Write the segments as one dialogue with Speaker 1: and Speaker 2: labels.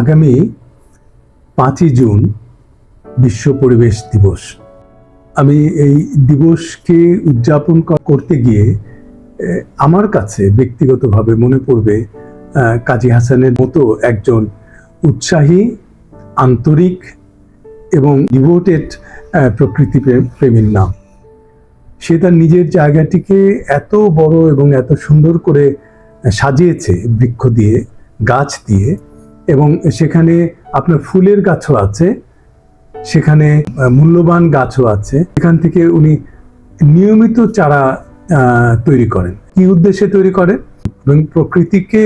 Speaker 1: আগামী পাঁচই জুন বিশ্ব পরিবেশ দিবস। আমি এই দিবসকে উদযাপন করতে গিয়ে আমার কাছে ব্যক্তিগতভাবে মনে পড়বে কাজী হাসানের মতো একজন উৎসাহী, আন্তরিক এবং ডিভোটেড প্রকৃতি প্রেমীর নাম। সে তার নিজের জায়গাটিকে এত বড় এবং এত সুন্দর করে সাজিয়েছে বৃক্ষ দিয়ে। গাছ দিয়ে এবং সেখানে আপনার ফুলের গাছও আছে, সেখানে মূল্যবান গাছও আছে। এখান থেকে উনি নিয়মিত চারা তৈরি করেন। কি উদ্দেশ্যে তৈরি করেন? এবং প্রকৃতিকে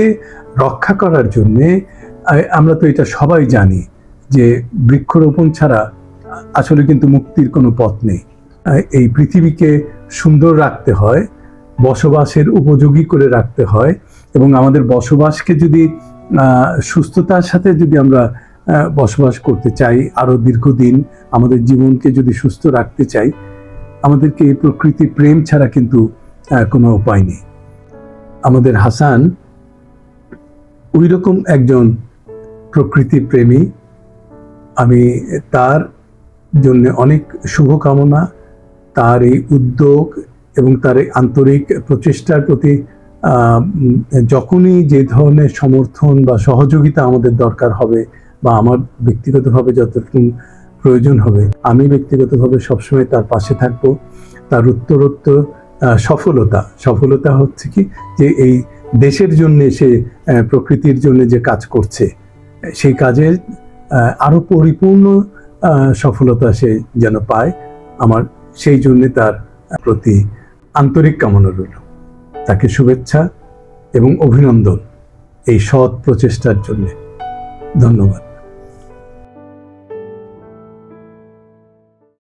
Speaker 1: রক্ষা করার জন্যে আমরা তো এটা সবাই জানি যে বৃক্ষরোপণ ছাড়া আসলে কিন্তু মুক্তির কোনো পথ নেই। এই পৃথিবীকে সুন্দর রাখতে হয়, বসবাসের উপযোগী করে রাখতে হয় এবং আমাদের বসবাসকে যদি সুস্থতার সাথে যদি আমরা বসবাস করতে চাই, আরও দীর্ঘদিন আমাদের জীবনকে যদি সুস্থ রাখতে চাই, আমাদেরকে এই প্রকৃতি প্রেম ছাড়া কিন্তু কোনো উপায় নেই। আমাদের হাসান ওই রকম একজন প্রকৃতি প্রেমী। আমি তার জন্য অনেক শুভকামনা, তার এই উদ্যোগ এবং তার এই আন্তরিক প্রচেষ্টার প্রতি যখনই যে ধরনের সমর্থন বা সহযোগিতা আমাদের দরকার হবে বা আমার ব্যক্তিগতভাবে যতটুকু প্রয়োজন হবে আমি ব্যক্তিগতভাবে সবসময় তার পাশে থাকব। তার উত্তরোত্তর সফলতা সফলতা হচ্ছে কি যে এই দেশের জন্য সে প্রকৃতির জন্য যে কাজ করছে সেই কাজে আহ, আরও পরিপূর্ণ সফলতা সে যেন পায়। আমার সেই জন্যে তার প্রতি আন্তরিক কামনা রইল। তাকে শুভেচ্ছা এবং অভিনন্দন এই সৎ প্রচেষ্টার জন্যে। ধন্যবাদ।